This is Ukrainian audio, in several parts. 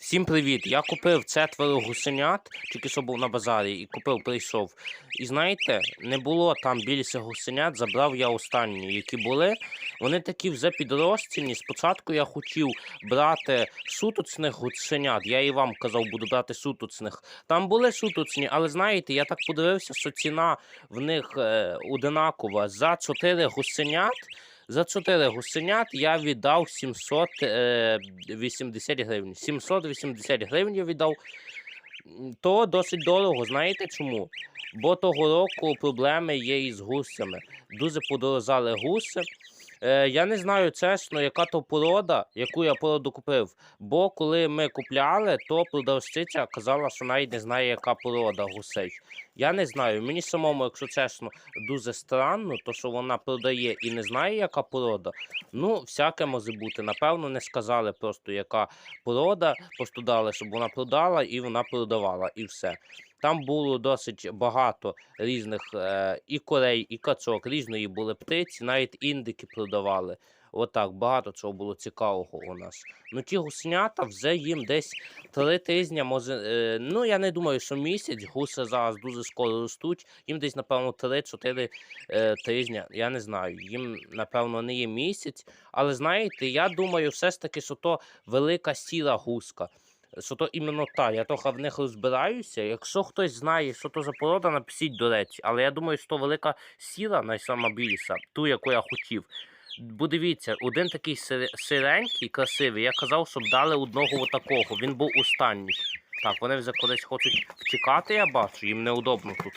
Всім привіт! Я купив четверо гусенят, тільки що був на базарі, і купив, прийшов. І знаєте, не було там більше гусенят, забрав я останні, які були. Вони такі вже підростені. Спочатку я хотів брати суточних гусенят. Я і вам казав, буду брати суточних. Там були суточні, але знаєте, я так подивився, що ціна в них е, одинакова. За 4 гусенят. За 4 гусенят я віддав 780 гривень. 780 гривень я віддав. То досить дорого. Знаєте чому? Бо того року проблеми є із гусями. Дуже подорожали гуси. Е, я не знаю чесно, яка то порода, яку я породу купив. Бо коли ми купляли, то продавщиця казала, що навіть не знає, яка порода гусей. Я не знаю. Мені самому, якщо чесно, дуже странно, то що вона продає і не знає, яка порода. Ну, всяке може бути. Напевно, не сказали просто, яка порода, просто дали, щоб вона продала, і вона продавала, і все. Там було досить багато різних е, і корей, і качок, різної були птиці, навіть індики продавали. Отак, багато чого було цікавого у нас. Ну, ті гусенята вже їм десь три тижні, може, е, ну я не думаю, що місяць, гуси зараз дуже скоро ростуть. Їм десь, напевно, 3-4 е, тижні. Я не знаю. Їм, напевно, не є місяць. Але знаєте, я думаю, все ж таки, що то велика сіра гуска. Що то іменно та, я трохи в них розбираюся. Якщо хтось знає, що то за порода, напишіть до речі. Але я думаю, що то велика сіра, найсама більша, ту, яку я хотів. Бо дивіться, один такий сиренький, красивий. Я казав, щоб дали одного отакого. Він був останній. Так, вони вже кудись хочуть втікати, я бачу, їм неудобно тут.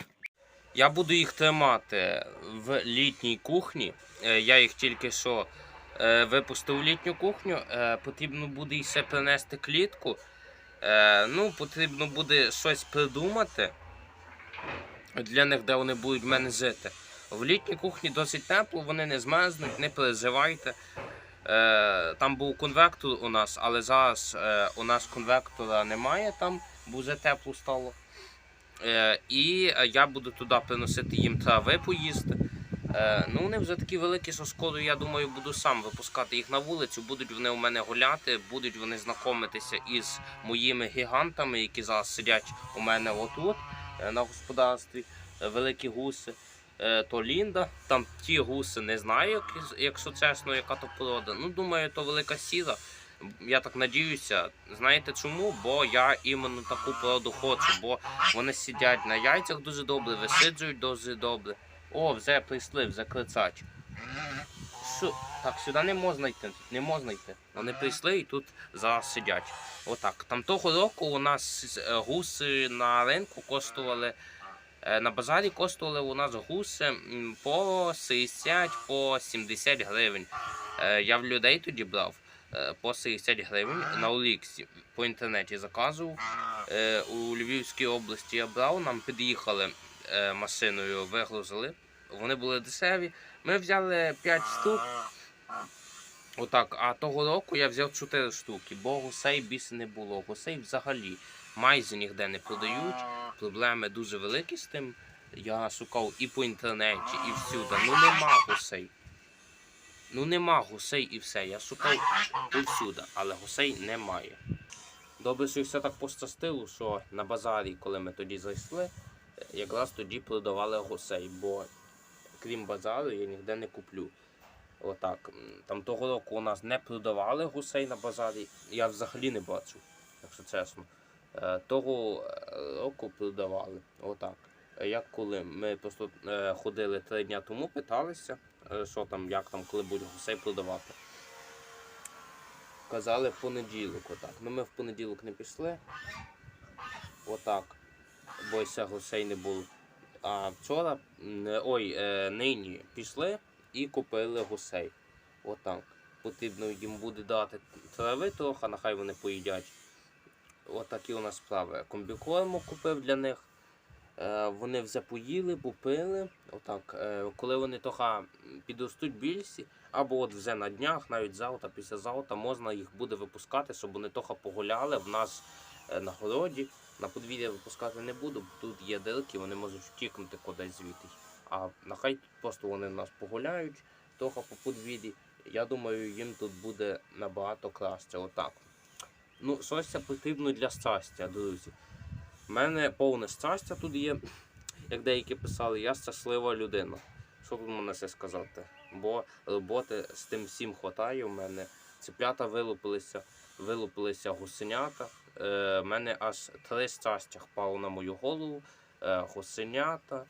Я буду їх тримати в літній кухні. Е, Я їх тільки що е, випустив в літню кухню. Е, Потрібно буде ще принести клітку. Е, Ну, потрібно буде щось придумати для них, де вони будуть в мене жити. В літній кухні досить тепло, вони не змерзнуть, не переживайте. Е, там був конвектор у нас, але зараз е, у нас конвектора немає там, вже тепло стало. Е, і я буду туди приносити їм трави поїсти. Е, ну, вони вже такі великі, що скоро, я думаю, буду сам випускати їх на вулицю. Будуть вони у мене гуляти, будуть вони знайомитися із моїми гігантами, які зараз сидять у мене отут е, на господарстві. Е, великі гуси. То Лінда, там ті гуси не знаю, як- якщо чесно, яка то порода. Ну, думаю, то велика сіра. Я так надіюся. Знаєте чому? Бо я іменно таку породу хочу, бо вони сидять на яйцях дуже добре, висиджують дуже добре. О, вже прийшли, вже кричать. Що? Так, сюди не можна йти, не можна йти. Вони прийшли і тут зараз сидять. Отак. Там того року у нас е, гуси на ринку коштували. е, На базарі коштували у нас гуси по 60 по 70 гривень. Е, Я в людей тоді брав по 60 гривень на Оліксі по інтернеті заказував. У Львівській області я брав, нам під'їхали машиною, вигрузили. Вони були дешеві. Ми взяли 5 штук. Отак, а того року я взяв 4 штуки, бо гусей більше не було. Гусей взагалі майже ніде не продають. Проблеми дуже великі з тим. Я шукав і по інтернеті, і всюди. Ну нема гусей. Ну нема гусей і все. Я шукав повсюди, але гусей немає. Добре, що все так пощастило, що на базарі, коли ми тоді зайшли, якраз тоді продавали гусей, бо крім базару я ніде не куплю. Отак. Там того року у нас не продавали гусей на базарі. Я взагалі не бачив, якщо чесно. Е, Того е, року продавали. Отак. Як коли ми просто е, ходили три дня тому, питалися, що там, як там, коли будуть гусей продавати. Казали в понеділок, отак. Ну ми в понеділок не пішли. Отак. Бо ся гусей не було. А вчора, ой, е, нині пішли і купили гусей. Отак. Потрібно їм буде дати трави трохи, нехай вони поїдять. Отакі у нас справи. Комбікорму купив для них. Е, вони вже поїли, попили. Отак. Е, коли вони трохи підростуть більші, або от вже на днях, навіть завтра, післязавтра, можна їх буде випускати, щоб вони трохи погуляли в нас на городі. На подвір'я випускати не буду, бо тут є дирки, вони можуть втікнути кудись звідти. А нехай просто вони нас погуляють, трохи по подвір'ї. Я думаю, їм тут буде набагато краще. Отак. Ну, щось потрібно для щастя, друзі. У мене повне щастя тут є, як деякі писали, я щаслива людина. Що тут можна це сказати? Бо роботи з тим всім хватає. У мене цеплята вилупилися, вилупилися гусенята. Е, мене аж три щастя впало на мою голову. Е, гусенята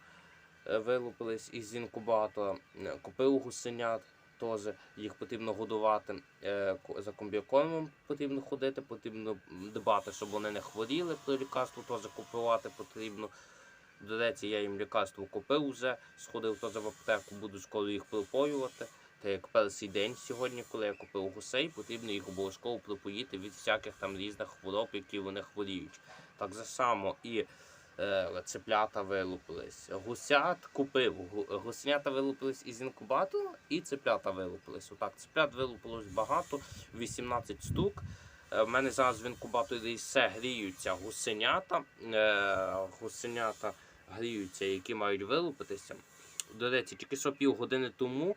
е, вилупились із інкубатора. Е, Купив гусенят, теж їх потрібно годувати. Е, за комбікормом потрібно ходити, потрібно дбати, щоб вони не хворіли. Про лікарство теж купувати потрібно. До речі, я їм лікарство купив вже, сходив теж в аптеку, буду скоро їх пропоювати. Перший день сьогодні, коли я купив гусей, потрібно їх обов'язково пропоїти від всяких там різних хвороб, які вони хворіють. Так само і е, цеплята вилупились. Гусят купив. Гусенята вилупились із інкубатору і цеплята вилупились. Отак, цеплят вилупилось багато, 18 штук. Е, В мене зараз в інкубаторі все гріються гусенята. Е, гусенята гріються, які мають вилупитися. До речі, тільки що пів години тому е,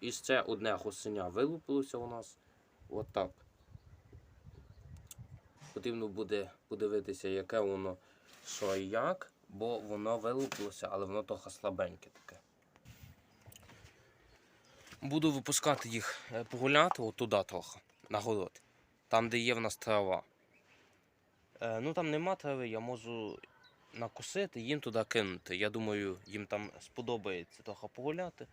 і ще одне гусеня вилупилося у нас. Отак. Потрібно буде подивитися, яке воно що і як, бо воно вилупилося, але воно трохи слабеньке таке. Буду випускати їх е, погуляти отуди трохи, на город. Там, де є в нас трава. Е, ну там нема трави, я можу накусити, їм туди кинути. Я думаю, їм там сподобається трохи погуляти.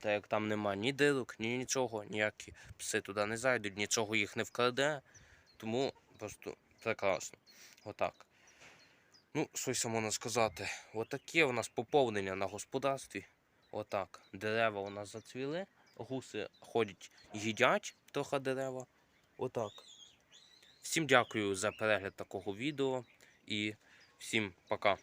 Та як там нема ні дирок, ні нічого, ніякі пси туди не зайдуть, нічого їх не вкраде. Тому просто прекрасно. Отак. Ну, щось можна сказати. Отаке у нас поповнення на господарстві. Отак. Дерева у нас зацвіли, гуси ходять, їдять трохи дерева. Отак. Всім дякую за перегляд такого відео і всім пока.